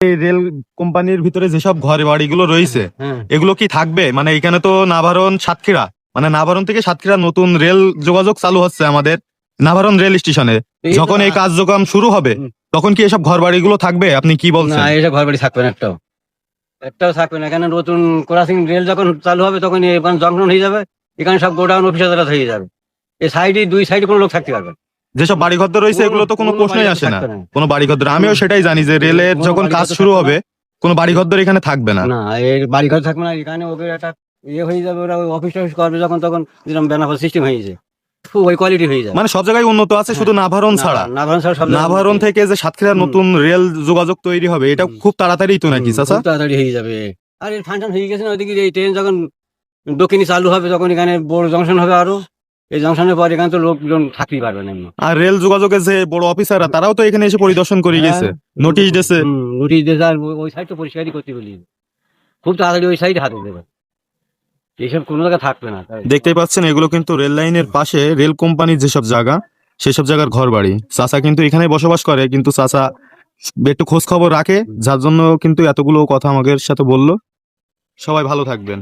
এই রেল কোম্পানির ভিতরে যেসব ঘর বাড়িগুলো রয়েছে হ্যাঁ। এগুলো কি থাকবে? মানে এখানে তো নাভারণ সাতক্ষীরা। মানে নাভারণ থেকে সাতক্ষীরা নতুন রেল যোগাযোগ চালু হচ্ছে আমাদের নাভারণ রেল স্টেশনে। যখন এই কার্যক্রম শুরু হবে তখন কি এসব ঘর বাড়িগুলো থাকবে? আপনি কি বলছেন? না এটা ঘর বাড়ি থাকবে না একটাও। একটাও থাকবে না। এখানে নতুন ক্রসিং রেল যখন চালু হবে তখন এখানে জংশন হয়ে যাবে। এখানে সব গোডাউন অফিসাররা হয়ে যাবে। এই সাইডে দুই সাইডে কোনো লোক থাকতে পারবে। যেসব বাড়ি ঘর রয়েছে এগুলো তো কোনো প্রশ্নই আসে না। কোনো বাড়ি ঘর আমিও সেটাই জানি যে রেলের যখন কাজ শুরু হবে কোনো বাড়ি ঘর এখানে থাকবে না। না এই থাকবে না এখানে ওদের একটা ইয়ে হয়ে যাবে ওরা অফিস টফিস করবে যখন তখন যেরকম বেনাফল সিস্টেম হয়ে যায় ওই কোয়ালিটি হয়ে যায়। মানে সব জায়গায় উন্নত আছে শুধু নাভারণ ছাড়া। নাভারণ ছাড়া সব নাভারণ থেকে যে সাতক্ষীরার হুম। নতুন রেল যোগাযোগ তৈরি হবে এটা খুব তাড়াতাড়ি তো নাকি চাচা? তাড়াতাড়ি হয়ে যাবে। আর এই ফাংশন হয়ে গেছে না ওইদিকে এই ট্রেন যখন দক্ষিণে চালু হবে তখন এখানে বড় জংশন হবে আরও। এই জংশনের পর এখানে তো লোকজন থাকতেই পারবে না আর রেল যোগাযোগের যে বড় অফিসাররা তারাও তো এখানে এসে পরিদর্শন করে গেছে নোটিশ দিয়েছে। নোটিশ দিয়েছে আর ওই- সাইড তো পরিষ্কারই করতে বলি। খুব তাড়াতাড়ি ওই সাইড হাতে দেবে এইসব কোনো জায়গায় থাকবে না দেখতেই পাচ্ছেন এগুলো কিন্তু রেল লাইনের পাশে রেল কোম্পানির যেসব জায়গা সেসব জায়গার ঘর বাড়ি চাচা কিন্তু এখানে বসবাস করে কিন্তু চাচা একটু খোঁজ খবর রাখে যার জন্য কিন্তু এতগুলো কথা আমাদের সাথে বলল। সবাই ভালো থাকবেন।